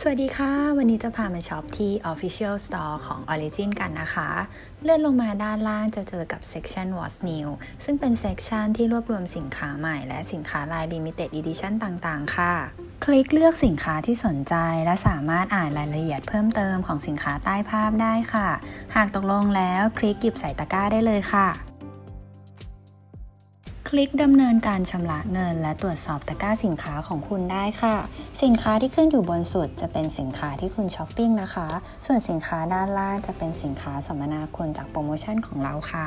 สวัสดีค่ะ วันนี้จะพามาช็อปที่ Official Store ของ Origin กันนะคะ เลื่อนลงมาด้านล่างจะเจอกับ Section What's New ซึ่งเป็น Section ที่รวบรวมสินค้าใหม่และสินค้าลาย Limited Edition ต่างๆ ค่ะ คลิกเลือกสินค้าที่สนใจและสามารถอ่านรายละเอียดเพิ่มเติมของสินค้าใต้ภาพได้ค่ะ หากตกลงแล้วคลิกหยิบใส่ตะกร้าได้เลยค่ะ ลิกดำเนินการชำระเงิน และตรวจสอบตะกร้าสินค้าของคุณได้ค่ะ สินค้าที่ขึ้นอยู่บนสุดจะเป็นสินค้าที่คุณช้อปปิ้งนะคะ ส่วนสินค้าด้านล่างจะเป็นสินค้าสัมมนาคุณจากโปรโมชั่นของเราค่ะ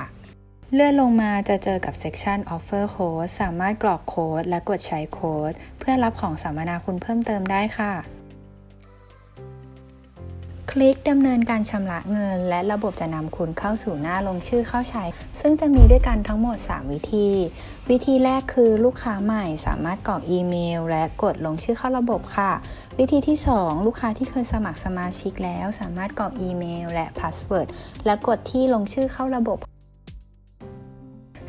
เลื่อนลงมาจะเจอกับ Section Offer Code สามารถกรอกโค้ดและกดใช้โค้ดเพื่อรับของสัมมนาคุณเพิ่มเติมได้ค่ะ ลิกดำเนินการชำระเงิน และระบบจะนำคุณเข้าสู่หน้าลงชื่อเข้าใช้ ซึ่งจะมีด้วยกันทั้งหมด 3 วิธี วิธีแรกคือลูกค้าใหม่สามารถกรอกอีเมล และกดลงชื่อเข้าระบบค่ะ วิธีที่ 2 ลูกค้าที่เคยสมัครสมาชิกแล้ว สามารถกรอกอีเมล และพาสเวิร์ดและกดที่ลงชื่อเข้าระบบ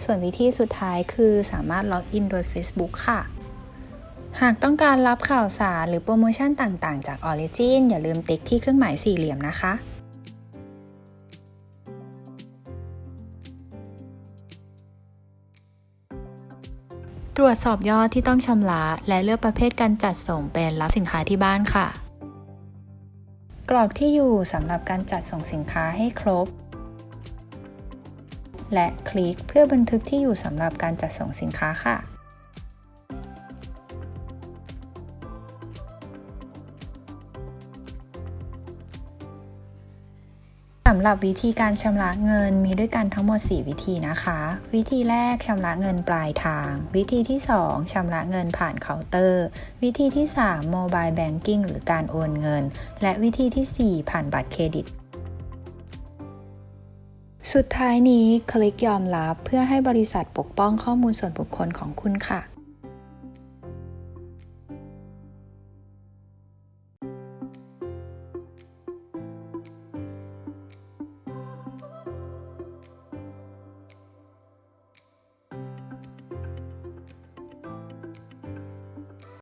ส่วนวิธีสุดท้ายคือสามารถล็อกอินโดย Facebook ค่ะ หากต้องการรับข่าวสารหรือโปรโมชั่นต่างๆ จาก Origin อย่าลืมติ๊กที่เครื่องหมายสี่เหลี่ยมนะคะ ตรวจสอบยอดที่ต้องชำระ และเลือกประเภทการจัดส่งเป็นรับสินค้าที่บ้านค่ะ กรอกที่อยู่สำหรับการจัดส่งสินค้าให้ครบ และคลิกเพื่อบันทึกที่อยู่สำหรับการจัดส่งสินค้าค่ะ สำหรับวิธีการชำระเงินมีด้วยกันทั้งหมด 4 วิธีนะคะ วิธีแรกชำระเงินปลายทาง วิธีที่ 2ชำระเงินผ่านเคาน์เตอร์ วิธีที่3 Mobile Banking หรือการโอนเงิน และวิธีที่ 4 ผ่านบัตรเครดิต สุดท้ายนี้คลิกยอมรับเพื่อให้บริษัทปกป้องข้อมูลส่วนบุคคลของคุณค่ะ